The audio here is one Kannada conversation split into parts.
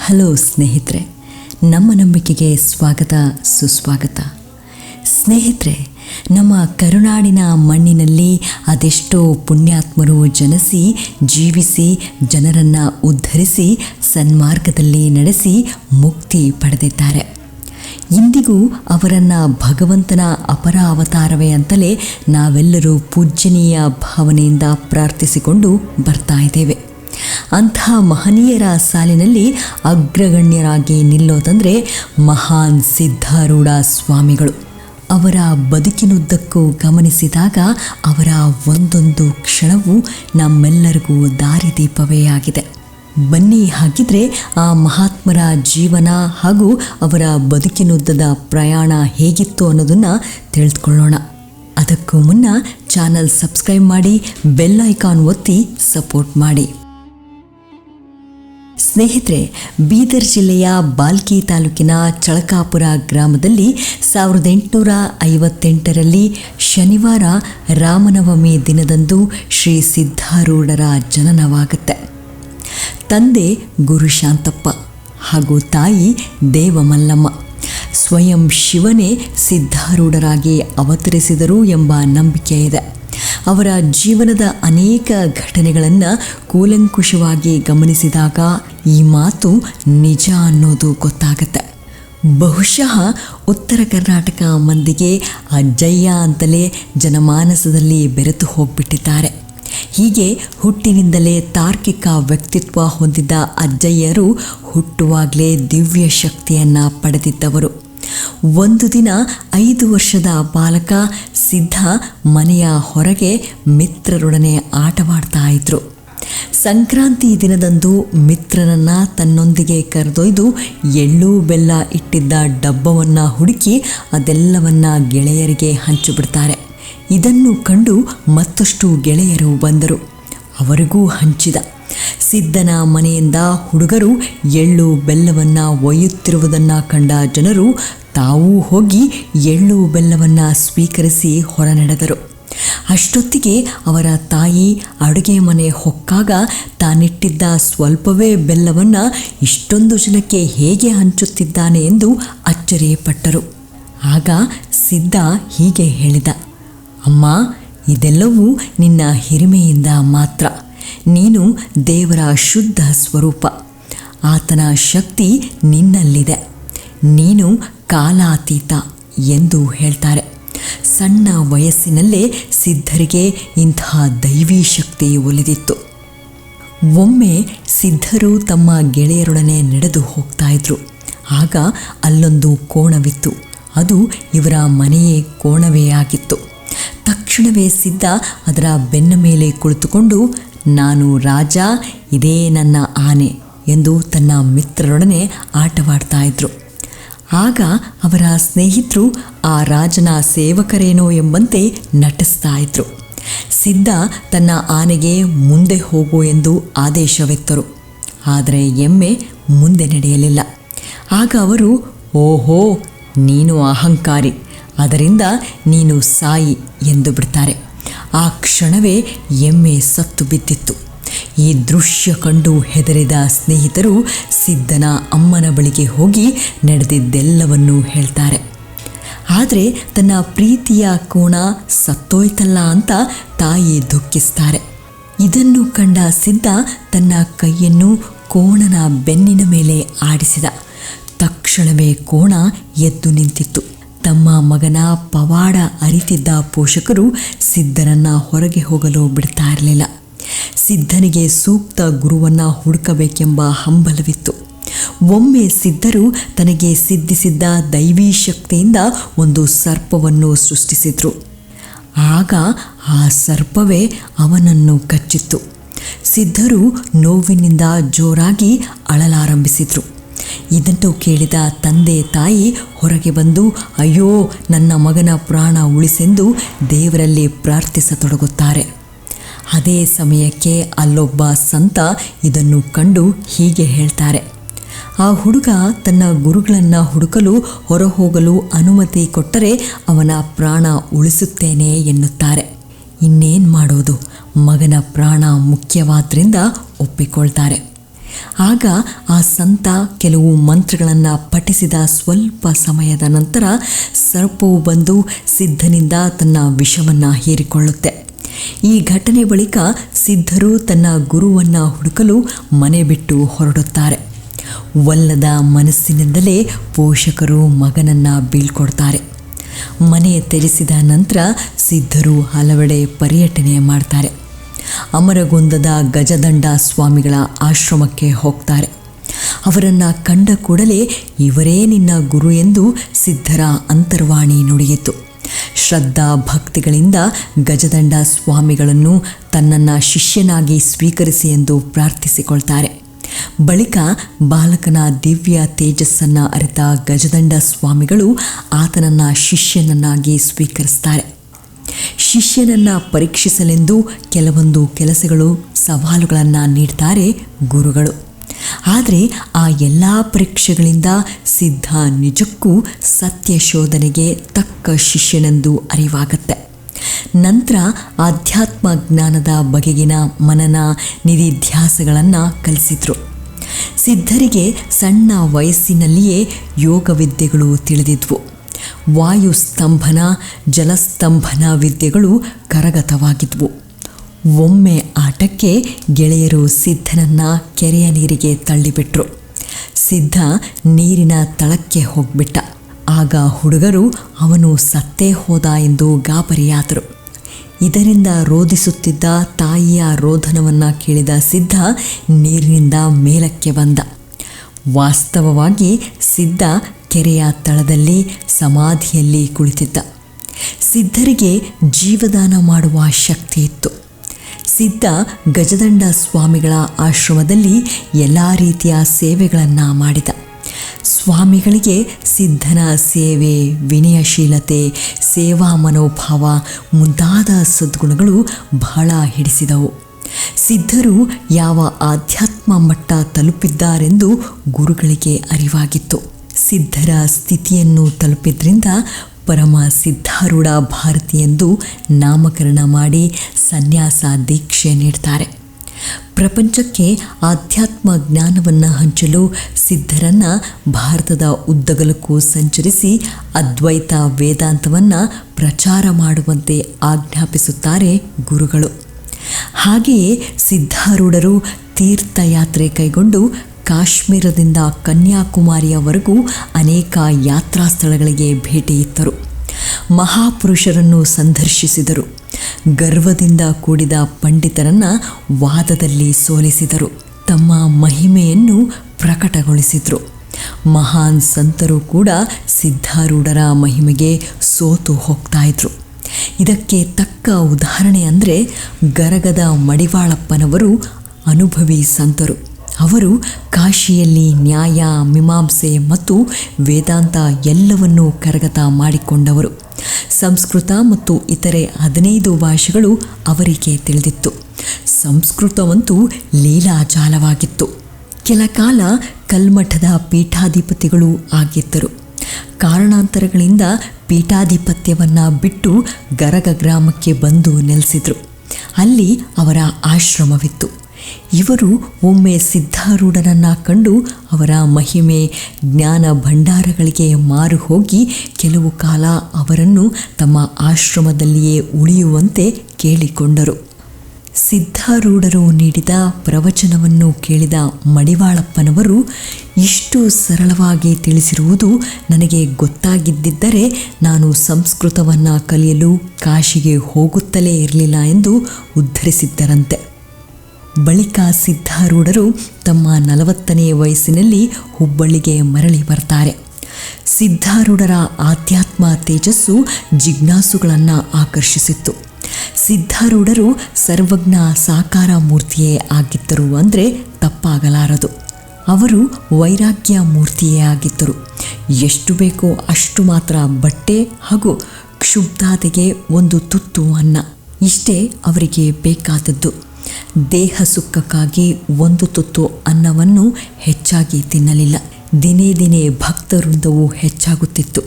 ಹಲೋ ಸ್ನೇಹಿತರೆ, ನಮ್ಮ ನಂಬಿಕೆಗೆ ಸ್ವಾಗತ, ಸುಸ್ವಾಗತ. ಸ್ನೇಹಿತರೆ, ನಮ್ಮ ಕರುನಾಡಿನ ಮಣ್ಣಿನಲ್ಲಿ ಅದೆಷ್ಟೋ ಪುಣ್ಯಾತ್ಮರು ಜನಿಸಿ, ಜೀವಿಸಿ, ಜನರನ್ನು ಉದ್ಧರಿಸಿ, ಸನ್ಮಾರ್ಗದಲ್ಲಿ ನಡೆಸಿ ಮುಕ್ತಿ ಪಡೆದಿದ್ದಾರೆ. ಇಂದಿಗೂ ಅವರನ್ನು ಭಗವಂತನ ಅಪರ ಅವತಾರವೇ ಅಂತಲೇ ನಾವೆಲ್ಲರೂ ಪೂಜ್ಯನೀಯ ಭಾವನೆಯಿಂದ ಪ್ರಾರ್ಥಿಸಿಕೊಂಡು ಬರ್ತಾ ಇದ್ದೇವೆ. ಅಂಥ ಮಹನೀಯರ ಸಾಲಿನಲ್ಲಿ ಅಗ್ರಗಣ್ಯರಾಗಿ ನಿಲ್ಲೋದಂದರೆ ಮಹಾನ್ ಸಿದ್ಧಾರೂಢ ಸ್ವಾಮಿಗಳು. ಅವರ ಬದುಕಿನುದ್ದಕ್ಕೂ ಗಮನಿಸಿದಾಗ ಅವರ ಒಂದೊಂದು ಕ್ಷಣವು ನಮ್ಮೆಲ್ಲರಿಗೂ ದಾರಿದೀಪವೇ ಆಗಿದೆ ಬನ್ನಿ ಹಾಗಿದ್ರೆ ಆ ಮಹಾತ್ಮರ ಜೀವನ ಹಾಗೂ ಅವರ ಬದುಕಿನುದ್ದದ ಪ್ರಯಾಣ ಹೇಗಿತ್ತು ಅನ್ನೋದನ್ನು ತಿಳಿದುಕೊಳ್ಳೋಣ ಅದಕ್ಕೂ ಮುನ್ನ ಚಾನಲ್ ಸಬ್ಸ್ಕ್ರೈಬ್ ಮಾಡಿ, ಬೆಲ್ ಐಕಾನ್ ಒತ್ತಿ ಸಪೋರ್ಟ್ ಮಾಡಿ. ಸ್ನೇಹಿತರೆ, ಬೀದರ್ ಜಿಲ್ಲೆಯ ಬಾಲ್ಕಿ ತಾಲೂಕಿನ ಚಳಕಾಪುರ ಗ್ರಾಮದಲ್ಲಿ ಸಾವಿರದ ಎಂಟುನೂರ ಐವತ್ತೆಂಟರಲ್ಲಿ ಶನಿವಾರ ರಾಮನವಮಿ ದಿನದಂದು ಶ್ರೀ ಸಿದ್ಧಾರೂಢರ ಜನನವಾಗುತ್ತೆ. ತಂದೆ ಗುರು ಶಾಂತಪ್ಪ ಹಾಗೂ ತಾಯಿ ದೇವಮಲ್ಲಮ್ಮ. ಸ್ವಯಂ ಶಿವನೇ ಸಿದ್ಧಾರೂಢರಾಗಿ ಅವತರಿಸಿದರು ಎಂಬ ನಂಬಿಕೆ ಇದೆ ಅವರ ಜೀವನದ ಅನೇಕ ಘಟನೆಗಳನ್ನು ಕೂಲಂಕುಷವಾಗಿ ಗಮನಿಸಿದಾಗ ಈ ಮಾತು ನಿಜ ಅನ್ನೋದು ಗೊತ್ತಾಗತ್ತೆ. ಬಹುಶಃ ಉತ್ತರ ಕರ್ನಾಟಕ ಮಂದಿಗೆ ಅಜ್ಜಯ್ಯ ಅಂತಲೇ ಜನಮಾನಸದಲ್ಲಿ ಬೆರೆತು ಹೋಗ್ಬಿಟ್ಟಿದ್ದಾರೆ. ಹೀಗೆ ಹುಟ್ಟಿನಿಂದಲೇ ತಾರ್ಕಿಕ ವ್ಯಕ್ತಿತ್ವ ಹೊಂದಿದ್ದ ಅಜ್ಜಯ್ಯರು ಹುಟ್ಟುವಾಗಲೇ ದಿವ್ಯ ಶಕ್ತಿಯನ್ನು ಪಡೆದಿದ್ದವರು. ಒಂದು ದಿನ ಐದು ವರ್ಷದ ಬಾಲಕ ಸಿದ್ಧ ಮನೆಯ ಹೊರಗೆ ಮಿತ್ರರೊಡನೆ ಆಟವಾಡ್ತಾ ಇದ್ರು. ಸಂಕ್ರಾಂತಿ ದಿನದಂದು ಮಿತ್ರನನ್ನ ತನ್ನೊಂದಿಗೆ ಕರೆದೊಯ್ದು ಎಳ್ಳು ಬೆಲ್ಲ ಇಟ್ಟಿದ್ದ ಡಬ್ಬವನ್ನು ಹುಡುಕಿ ಅದೆಲ್ಲವನ್ನ ಗೆಳೆಯರಿಗೆ ಹಂಚಿಬಿಡ್ತಾರೆ. ಇದನ್ನು ಕಂಡು ಮತ್ತಷ್ಟು ಗೆಳೆಯರು ಬಂದರು. ಅವರಿಗೂ ಹಂಚಿದ. ಸಿದ್ಧನ ಮನೆಯಿಂದ ಹುಡುಗರು ಎಳ್ಳು ಬೆಲ್ಲವನ್ನು ಒಯ್ಯುತ್ತಿರುವುದನ್ನು ಕಂಡ ಜನರು ತಾವೂ ಹೋಗಿ ಎಳ್ಳು ಬೆಲ್ಲವನ್ನು ಸ್ವೀಕರಿಸಿ ಹೊರನಡೆದರು. ಅಷ್ಟೊತ್ತಿಗೆ ಅವರ ತಾಯಿ ಅಡುಗೆ ಮನೆ ಹೊಕ್ಕಾಗ ತಾನಿಟ್ಟಿದ್ದ ಸ್ವಲ್ಪವೇ ಬೆಲ್ಲವನ್ನು ಇಷ್ಟೊಂದು ಜನಕ್ಕೆ ಹೇಗೆ ಹಂಚುತ್ತಿದ್ದಾನೆ ಎಂದು ಅಚ್ಚರಿಯಪಟ್ಟರು. ಆಗ ಸಿದ್ಧ ಹೀಗೆ ಹೇಳಿದ, ಅಮ್ಮ, ಇದೆಲ್ಲವೂ ನಿನ್ನ ಹಿರಿಮೆಯಿಂದ ಮಾತ್ರ. ನೀನು ದೇವರ ಶುದ್ಧ ಸ್ವರೂಪ. ಆತನ ಶಕ್ತಿ ನಿನ್ನಲ್ಲಿದೆ. ನೀನು ಕಾಲಾತೀತ ಎಂದು ಹೇಳ್ತಾರೆ. ಸಣ್ಣ ವಯಸ್ಸಿನಲ್ಲೇ ಸಿದ್ಧರಿಗೆ ಇಂತಹ ದೈವೀ ಶಕ್ತಿ ಒಲಿದಿತ್ತು. ಒಮ್ಮೆ ಸಿದ್ಧರು ತಮ್ಮ ಗೆಳೆಯರೊಡನೆ ನಡೆದು ಹೋಗ್ತಾ ಇದ್ರು. ಆಗ ಅಲ್ಲೊಂದು ಕೋಣವಿತ್ತು. ಅದು ಇವರ ಮನೆಯೇ ಕೋಣವೇ ಆಗಿತ್ತು. ತಕ್ಷಣವೇ ಸಿದ್ಧ ಅದರ ಬೆನ್ನ ಮೇಲೆ ಕುಳಿತುಕೊಂಡು, ನಾನು ರಾಜ, ಇದೇ ನನ್ನ ಆನೆ ಎಂದು ತನ್ನ ಮಿತ್ರರೊಡನೆ ಆಟವಾಡ್ತಾ ಇದ್ರು. ಆಗ ಅವರ ಸ್ನೇಹಿತರು ಆ ರಾಜನ ಸೇವಕರೇನೋ ಎಂಬಂತೆ ನಟಿಸ್ತಾ ಇದ್ರು. ಸಿದ್ಧ ತನ್ನ ಆನೆಗೆ ಮುಂದೆ ಹೋಗು ಎಂದು ಆದೇಶವೆತ್ತರು. ಆದರೆ ಎಮ್ಮೆ ಮುಂದೆ ನಡೆಯಲಿಲ್ಲ. ಆಗ ಅವರು, ಓಹೋ, ನೀನು ಅಹಂಕಾರಿ. ಅದರಿಂದ ನೀನು ಸಾಯಿ ಎಂದು ಬಿಡ್ತಾರೆ. ಆ ಕ್ಷಣವೇ ಎಮ್ಮೆ ಸತ್ತು ಬಿದ್ದಿತ್ತು. ಈ ದೃಶ್ಯ ಕಂಡು ಹೆದರಿದ ಸ್ನೇಹಿತರು ಸಿದ್ದನ ಅಮ್ಮನ ಬಳಿಗೆ ಹೋಗಿ ನಡೆದಿದ್ದೆಲ್ಲವನ್ನೂ ಹೇಳ್ತಾರೆ. ಆದರೆ ತನ್ನ ಪ್ರೀತಿಯ ಕೋಣ ಸತ್ತೋಯ್ತಲ್ಲ ಅಂತ ತಾಯಿ ದುಃಖಿಸ್ತಾರೆ. ಇದನ್ನು ಕಂಡ ಸಿದ್ಧ ತನ್ನ ಕೈಯನ್ನು ಕೋಣನ ಬೆನ್ನಿನ ಮೇಲೆ ಆಡಿಸಿದ. ತಕ್ಷಣವೇ ಕೋಣ ಎದ್ದು ನಿಂತಿತ್ತು. ತಮ್ಮ ಮಗನ ಪವಾಡ ಅರಿತಿದ್ದ ಪೋಷಕರು ಸಿದ್ಧರನ್ನ ಹೊರಗೆ ಹೋಗಲು ಬಿಡ್ತಾ ಇರಲಿಲ್ಲ. ಸಿದ್ಧನಿಗೆ ಸೂಕ್ತ ಗುರುವನ್ನು ಹುಡುಕಬೇಕೆಂಬ ಹಂಬಲವಿತ್ತು. ಒಮ್ಮೆ ಸಿದ್ಧರು ತನಗೆ ಸಿದ್ಧಿಸಿದ್ದ ದೈವೀ ಶಕ್ತಿಯಿಂದ ಒಂದು ಸರ್ಪವನ್ನು ಸೃಷ್ಟಿಸಿದರು. ಆಗ ಆ ಸರ್ಪವೇ ಅವನನ್ನು ಕಚ್ಚಿತ್ತು. ಸಿದ್ಧರು ನೋವಿನಿಂದ ಜೋರಾಗಿ ಅಳಲಾರಂಭಿಸಿದರು. ಇದನ್ನು ಕೇಳಿದ ತಂದೆ ತಾಯಿ ಹೊರಗೆ ಬಂದು, ಅಯ್ಯೋ, ನನ್ನ ಮಗನ ಪ್ರಾಣ ಉಳಿಸೆಂದು ದೇವರಲ್ಲಿ ಪ್ರಾರ್ಥಿಸತೊಡಗುತ್ತಾರೆ. ಅದೇ ಸಮಯಕ್ಕೆ ಅಲ್ಲೊಬ್ಬ ಸಂತ ಇದನ್ನು ಕಂಡು ಹೀಗೆ ಹೇಳ್ತಾರೆ. ಆ ಹುಡುಗ ತನ್ನ ಗುರುಗಳನ್ನು ಹುಡುಕಲು ಹೊರಹೋಗಲು ಅನುಮತಿ ಕೊಟ್ಟರೆ ಅವನ ಪ್ರಾಣ ಉಳಿಸುತ್ತೇನೆ ಎನ್ನುತ್ತಾರೆ. ಇನ್ನೇನು ಮಾಡೋದು? ಮಗನ ಪ್ರಾಣ ಮುಖ್ಯವಾದ್ರಿಂದ ಒಪ್ಪಿಕೊಳ್ತಾರೆ. ಆಗ ಆ ಸಂತ ಕೆಲವು ಮಂತ್ರಗಳನ್ನು ಪಠಿಸಿದ ಸ್ವಲ್ಪ ಸಮಯದ ನಂತರ ಸರ್ಪವು ಬಂದು ಸಿದ್ಧನಿಂದ ತನ್ನ ವಿಷವನ್ನು ಹೀರಿಕೊಳ್ಳುತ್ತೆ. ಈ ಘಟನೆ ಬಳಿಕ ಸಿದ್ಧರು ತನ್ನ ಗುರುವನ್ನು ಹುಡುಕಲು ಮನೆ ಬಿಟ್ಟು ಹೊರಡುತ್ತಾರೆ. ವಲ್ಲದ ಮನಸ್ಸಿನಿಂದಲೇ ಪೋಷಕರು ಮಗನನ್ನು ಬೀಳ್ಕೊಡ್ತಾರೆ. ಮನೆ ತೆರೆಸಿದ ನಂತರ ಸಿದ್ಧರು ಹಲವೆಡೆ ಪರ್ಯಟನೆ ಮಾಡ್ತಾರೆ. ಅಮರಗೊಂದದ ಗಜದಂಡ ಸ್ವಾಮಿಗಳ ಆಶ್ರಮಕ್ಕೆ ಹೋಗ್ತಾರೆ. ಅವರನ್ನು ಕಂಡ ಕೂಡಲೇ ಇವರೇ ನಿನ್ನ ಗುರು ಎಂದು ಸಿದ್ಧರ ಅಂತರ್ವಾಣಿ ನುಡಿಯಿತು. ಶ್ರದ್ಧಾ ಭಕ್ತಿಗಳಿಂದ ಗಜದಂಡ ಸ್ವಾಮಿಗಳನ್ನು ತನ್ನನ್ನು ಶಿಷ್ಯನಾಗಿ ಸ್ವೀಕರಿಸಿ ಎಂದು ಪ್ರಾರ್ಥಿಸಿಕೊಳ್ತಾರೆ. ಬಳಿಕ ಬಾಲಕನ ದಿವ್ಯ ತೇಜಸ್ಸನ್ನು ಅರಿತ ಗಜದಂಡ ಸ್ವಾಮಿಗಳು ಆತನನ್ನು ಶಿಷ್ಯನನ್ನಾಗಿ ಸ್ವೀಕರಿಸ್ತಾರೆ. ಶಿಷ್ಯನನ್ನು ಪರೀಕ್ಷಿಸಲೆಂದು ಕೆಲವೊಂದು ಕೆಲಸಗಳು ಸವಾಲುಗಳನ್ನು ನೀಡ್ತಾರೆ ಗುರುಗಳು. ಆದರೆ ಆ ಎಲ್ಲ ಪರೀಕ್ಷೆಗಳಿಂದ ಸಿದ್ಧ ನಿಜಕ್ಕೂ ಸತ್ಯ ಶೋಧನೆಗೆ ತಕ್ಕ ಶಿಷ್ಯನೆಂದು ಅರಿವಾಗತ್ತೆ. ನಂತರ ಆಧ್ಯಾತ್ಮ ಜ್ಞಾನದ ಬಗೆಗಿನ ಮನನ ನಿಧಿಧ್ಯಾಸಗಳನ್ನು ಕಲಿಸಿದ್ರು. ಸಿದ್ಧರಿಗೆ ಸಣ್ಣ ವಯಸ್ಸಿನಲ್ಲಿಯೇ ಯೋಗ ವಿದ್ಯೆಗಳು ತಿಳಿದಿದ್ವು. ವಾಯುಸ್ತಂಭನ ಜಲಸ್ತಂಭನ ವಿದ್ಯೆಗಳು ಕರಗತವಾಗಿದ್ವು. ಒಮ್ಮೆ ಆಟಕ್ಕೆ ಗೆಳೆಯರು ಸಿದ್ಧನನ್ನ ಕೆರೆಯ ನೀರಿಗೆ ತಳ್ಳಿಬಿಟ್ರು. ಸಿದ್ಧ ನೀರಿನ ತಳಕ್ಕೆ ಹೋಗ್ಬಿಟ್ಟ. ಆಗ ಹುಡುಗರು ಅವನು ಸತ್ತೇ ಹೋದ ಎಂದು ಗಾಬರಿಯಾದರು. ಇದರಿಂದ ರೋಧಿಸುತ್ತಿದ್ದ ತಾಯಿಯ ರೋಧನವನ್ನು ಕೇಳಿದ ಸಿದ್ಧ ನೀರಿನಿಂದ ಮೇಲಕ್ಕೆ ಬಂದ. ವಾಸ್ತವವಾಗಿ ಸಿದ್ಧ ಕೆರೆಯ ತಳದಲ್ಲಿ ಸಮಾಧಿಯಲ್ಲಿ ಕುಳಿತಿದ್ದ. ಸಿದ್ಧರಿಗೆ ಜೀವದಾನ ಮಾಡುವ ಶಕ್ತಿ ಇತ್ತು. ಸಿದ್ಧ ಗಜದಂಡ ಸ್ವಾಮಿಗಳ ಆಶ್ರಮದಲ್ಲಿ ಎಲ್ಲ ರೀತಿಯ ಸೇವೆಗಳನ್ನು ಮಾಡಿದ. ಸ್ವಾಮಿಗಳಿಗೆ ಸಿದ್ಧನ ಸೇವೆ, ವಿನಯಶೀಲತೆ, ಸೇವಾ ಮನೋಭಾವ ಮುಂತಾದ ಸದ್ಗುಣಗಳು ಬಹಳ ಹಿಡಿಸಿದವು. ಸಿದ್ಧರು ಯಾವ ಆಧ್ಯಾತ್ಮ ಮಟ್ಟ ತಲುಪಿದ್ದಾರೆಂದು ಗುರುಗಳಿಗೆ ಅರಿವಾಗಿತ್ತು. ಸಿದ್ಧರ ಸ್ಥಿತಿಯನ್ನು ತಲುಪಿದ್ರಿಂದ ಪರಮ ಸಿದ್ಧಾರೂಢ ಭಾರತಿ ಎಂದು ನಾಮಕರಣ ಮಾಡಿ ಸನ್ಯಾಸ, ದೀಕ್ಷೆ ನೀಡ್ತಾರೆ. ಪ್ರಪಂಚಕ್ಕೆ ಆಧ್ಯಾತ್ಮ ಜ್ಞಾನವನ್ನು ಹಂಚಲು ಸಿದ್ಧರನ್ನು ಭಾರತದ ಉದ್ದಗಲಕ್ಕೂ ಸಂಚರಿಸಿ ಅದ್ವೈತ ವೇದಾಂತವನ್ನು ಪ್ರಚಾರ ಮಾಡುವಂತೆ ಆಜ್ಞಾಪಿಸುತ್ತಾರೆ ಗುರುಗಳು. ಹಾಗೆಯೇ ಸಿದ್ಧಾರೂಢರು ತೀರ್ಥಯಾತ್ರೆ ಕೈಗೊಂಡು ಕಾಶ್ಮೀರದಿಂದ ಕನ್ಯಾಕುಮಾರಿಯವರೆಗೂ ಅನೇಕ ಯಾತ್ರಾ ಸ್ಥಳಗಳಿಗೆ ಭೇಟಿ ಇತ್ತರು ಮಹಾಪುರುಷರನ್ನು ಸಂದರ್ಶಿಸಿದರು. ಗರ್ವದಿಂದ ಕೂಡಿದ ಪಂಡಿತರನ್ನು ವಾದದಲ್ಲಿ ಸೋಲಿಸಿದರು. ತಮ್ಮ ಮಹಿಮೆಯನ್ನು ಪ್ರಕಟಗೊಳಿಸಿದರು. ಮಹಾನ್ ಸಂತರು ಕೂಡ ಸಿದ್ಧಾರೂಢರ ಮಹಿಮೆಗೆ ಸೋತು ಹೋಗ್ತಾ ಇದ್ರು. ಇದಕ್ಕೆ ತಕ್ಕ ಉದಾಹರಣೆ ಅಂದರೆ ಗರಗದ ಮಡಿವಾಳಪ್ಪನವರು ಅನುಭವಿ ಸಂತರು. ಅವರು ಕಾಶಿಯಲ್ಲಿ ನ್ಯಾಯ, ಮೀಮಾಂಸೆ ಮತ್ತು ವೇದಾಂತ ಎಲ್ಲವನ್ನೂ ಕರಗತ ಮಾಡಿಕೊಂಡವರು. ಸಂಸ್ಕೃತ ಮತ್ತು ಇತರೆ ಹದಿನೈದು ಭಾಷೆಗಳು ಅವರಿಗೆ ತಿಳಿದಿತ್ತು. ಸಂಸ್ಕೃತವಂತೂ ಲೀಲಾಜಾಲವಾಗಿತ್ತು ಕೆಲ ಕಾಲ ಕಲ್ಮಠದ ಪೀಠಾಧಿಪತಿಗಳು ಆಗಿದ್ದರು. ಕಾರಣಾಂತರಗಳಿಂದ ಪೀಠಾಧಿಪತ್ಯವನ್ನು ಬಿಟ್ಟು ಗರಗ ಗ್ರಾಮಕ್ಕೆ ಬಂದು ನೆಲೆಸಿದರು. ಅಲ್ಲಿ ಅವರ ಆಶ್ರಮವಿತ್ತು. ಇವರು ಒಮ್ಮೆ ಸಿದ್ಧಾರೂಢನನ್ನು ಕಂಡು ಅವರ ಮಹಿಮೆ, ಜ್ಞಾನ ಭಂಡಾರಗಳಿಗೆ ಮಾರು ಹೋಗಿ ಕೆಲವು ಕಾಲ ಅವರನ್ನು ತಮ್ಮ ಆಶ್ರಮದಲ್ಲಿಯೇ ಉಳಿಯುವಂತೆ ಕೇಳಿಕೊಂಡರು. ಸಿದ್ಧಾರೂಢರು ನೀಡಿದ ಪ್ರವಚನವನ್ನು ಕೇಳಿದ ಮಡಿವಾಳಪ್ಪನವರು, ಇಷ್ಟು ಸರಳವಾಗಿ ತಿಳಿಸಿರುವುದು ನನಗೆ ಗೊತ್ತಾಗಿದ್ದಿದ್ದರೆ ನಾನು ಸಂಸ್ಕೃತವನ್ನು ಕಲಿಯಲು ಕಾಶಿಗೆ ಹೋಗುತ್ತಲೇ ಇರಲಿಲ್ಲ ಎಂದು ಉದ್ಧರಿಸಿದ್ದರಂತೆ. ಬಳಿಕ ಸಿದ್ಧಾರೂಢರು ತಮ್ಮ ನಲವತ್ತನೇ ವಯಸ್ಸಿನಲ್ಲಿ ಹುಬ್ಬಳ್ಳಿಗೆ ಮರಳಿ ಬರ್ತಾರೆ. ಸಿದ್ಧಾರೂಢರ ಆಧ್ಯಾತ್ಮ ತೇಜಸ್ಸು ಜಿಜ್ಞಾಸುಗಳನ್ನು ಆಕರ್ಷಿಸಿತ್ತು. ಸಿದ್ಧಾರೂಢರು ಸರ್ವಜ್ಞ ಸಾಕಾರ ಮೂರ್ತಿಯೇ ಆಗಿದ್ದರು ಅಂದರೆ ತಪ್ಪಾಗಲಾರದು. ಅವರು ವೈರಾಗ್ಯ ಮೂರ್ತಿಯೇ ಆಗಿದ್ದರು. ಎಷ್ಟು ಬೇಕೋ ಅಷ್ಟು ಮಾತ್ರ ಬಟ್ಟೆ ಹಾಗೂ ಕ್ಷುಬ್ಧಾತೆಗೆ ಒಂದು ತುತ್ತು ಅನ್ನ. ಇಷ್ಟೇ ಅವರಿಗೆ ಬೇಕಾದದ್ದು. ದೇಹ ಸುಖಕ್ಕಾಗಿ ಒಂದು ತುತ್ತು ಅನ್ನವನ್ನು ಹೆಚ್ಚಾಗಿ ತಿನ್ನಲಿಲ್ಲ. ದಿನೇ ದಿನೇ ಭಕ್ತವೃಂದವು ಹೆಚ್ಚಾಗುತ್ತಿತ್ತು.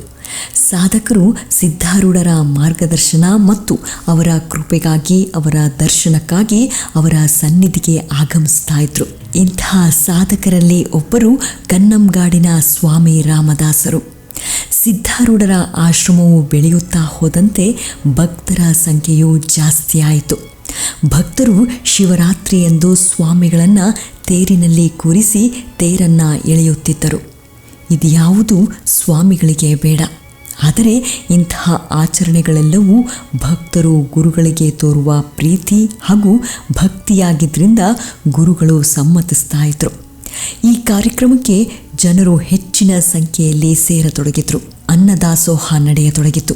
ಸಾಧಕರು ಸಿದ್ಧಾರೂಢರ ಮಾರ್ಗದರ್ಶನ ಮತ್ತು ಅವರ ಕೃಪೆಗಾಗಿ, ಅವರ ದರ್ಶನಕ್ಕಾಗಿ ಅವರ ಸನ್ನಿಧಿಗೆ ಆಗಮಿಸ್ತಾ ಇದ್ರು. ಇಂತಹ ಸಾಧಕರಲ್ಲಿ ಒಬ್ಬರು ಕನ್ನಂಗಾಡಿನ ಸ್ವಾಮಿ ರಾಮದಾಸರು. ಸಿದ್ಧಾರೂಢರ ಆಶ್ರಮವು ಬೆಳೆಯುತ್ತಾ ಹೋದಂತೆ ಭಕ್ತರ ಸಂಖ್ಯೆಯು ಜಾಸ್ತಿ ಆಯಿತು ಭಕ್ತರು ಶಿವರಾತ್ರಿಯಂದು ಸ್ವಾಮಿಗಳನ್ನು ತೇರಿನಲ್ಲಿ ಕೂರಿಸಿ ತೇರನ್ನು ಎಳೆಯುತ್ತಿದ್ದರು. ಇದ್ಯಾವುದು ಸ್ವಾಮಿಗಳಿಗೆ ಬೇಡ. ಆದರೆ ಇಂತಹ ಆಚರಣೆಗಳೆಲ್ಲವೂ ಭಕ್ತರು ಗುರುಗಳಿಗೆ ತೋರುವ ಪ್ರೀತಿ ಹಾಗೂ ಭಕ್ತಿಯಾಗಿದ್ದರಿಂದ ಗುರುಗಳು ಸಮ್ಮತಿಸ್ತಾ ಇದ್ರು. ಈ ಕಾರ್ಯಕ್ರಮಕ್ಕೆ ಜನರು ಹೆಚ್ಚಿನ ಸಂಖ್ಯೆಯಲ್ಲಿ ಸೇರತೊಡಗಿದ್ರು. ಅನ್ನದಾಸೋಹ ನಡೆಯತೊಡಗಿತು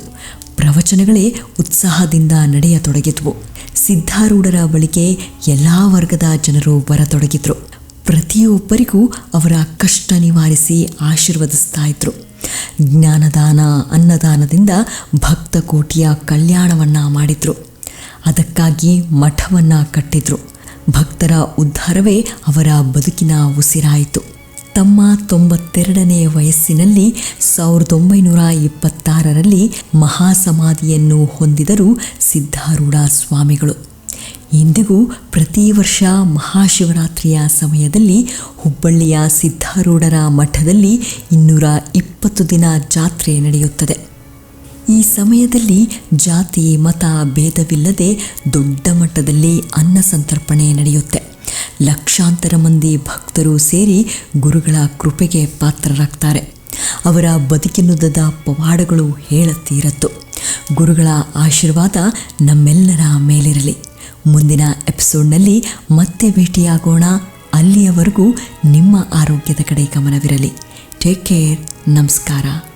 ಪ್ರವಚನಗಳೇ ಉತ್ಸಾಹದಿಂದ ನಡೆಯತೊಡಗಿದ್ವು. ಸಿದ್ಧಾರೂಢರ ಬಳಿಗೆ ಎಲ್ಲ ವರ್ಗದ ಜನರು ಬರತೊಡಗಿದ್ರು. ಪ್ರತಿಯೊಬ್ಬರಿಗೂ ಅವರ ಕಷ್ಟ ನಿವಾರಿಸಿ ಆಶೀರ್ವದಿಸ್ತಾ ಇದ್ರು. ಜ್ಞಾನದಾನ, ಅನ್ನದಾನದಿಂದ ಭಕ್ತ ಕೋಟಿಯ ಕಲ್ಯಾಣವನ್ನು ಮಾಡಿದ್ರು. ಅದಕ್ಕಾಗಿ ಮಠವನ್ನು ಕಟ್ಟಿದ್ರು. ಭಕ್ತರ ಉದ್ಧಾರವೇ ಅವರ ಬದುಕಿನ ಉಸಿರಾಯಿತು. ತಮ್ಮ ತೊಂಬತ್ತೆರಡನೆಯ ವಯಸ್ಸಿನಲ್ಲಿ ಸಾವಿರದ ಒಂಬೈನೂರ ಇಪ್ಪತ್ತಾರರಲ್ಲಿ ಮಹಾಸಮಾಧಿಯನ್ನು ಹೊಂದಿದರು ಸಿದ್ಧಾರೂಢ ಸ್ವಾಮಿಗಳು. ಇಂದಿಗೂ ಪ್ರತಿ ವರ್ಷ ಮಹಾಶಿವರಾತ್ರಿಯ ಸಮಯದಲ್ಲಿ ಹುಬ್ಬಳ್ಳಿಯ ಸಿದ್ಧಾರೂಢರ ಮಠದಲ್ಲಿ ಇನ್ನೂರ ಇಪ್ಪತ್ತು ದಿನ ಜಾತ್ರೆ ನಡೆಯುತ್ತದೆ. ಈ ಸಮಯದಲ್ಲಿ ಜಾತಿ, ಮತ, ಭೇದವಿಲ್ಲದೆ ದೊಡ್ಡ ಮಟ್ಟದಲ್ಲಿ ಅನ್ನ ಸಂತರ್ಪಣೆ ನಡೆಯುತ್ತೆ. ಲಕ್ಷಾಂತರ ಮಂದಿ ಭಕ್ತರು ಸೇರಿ ಗುರುಗಳ ಕೃಪೆಗೆ ಪಾತ್ರರಾಗ್ತಾರೆ. ಅವರ ಬದುಕಿನುದ್ದದ ಪವಾಡಗಳು ಹೇಳತೀರತ್ತು. ಗುರುಗಳ ಆಶೀರ್ವಾದ ನಮ್ಮೆಲ್ಲರ ಮೇಲಿರಲಿ. ಮುಂದಿನ ಎಪಿಸೋಡ್ನಲ್ಲಿ ಮತ್ತೆ ಭೇಟಿಯಾಗೋಣ. ಅಲ್ಲಿಯವರೆಗೂ ನಿಮ್ಮ ಆರೋಗ್ಯದ ಕಡೆ ಗಮನವಿರಲಿ. ಟೇಕ್ ಕೇರ್ ನಮಸ್ಕಾರ.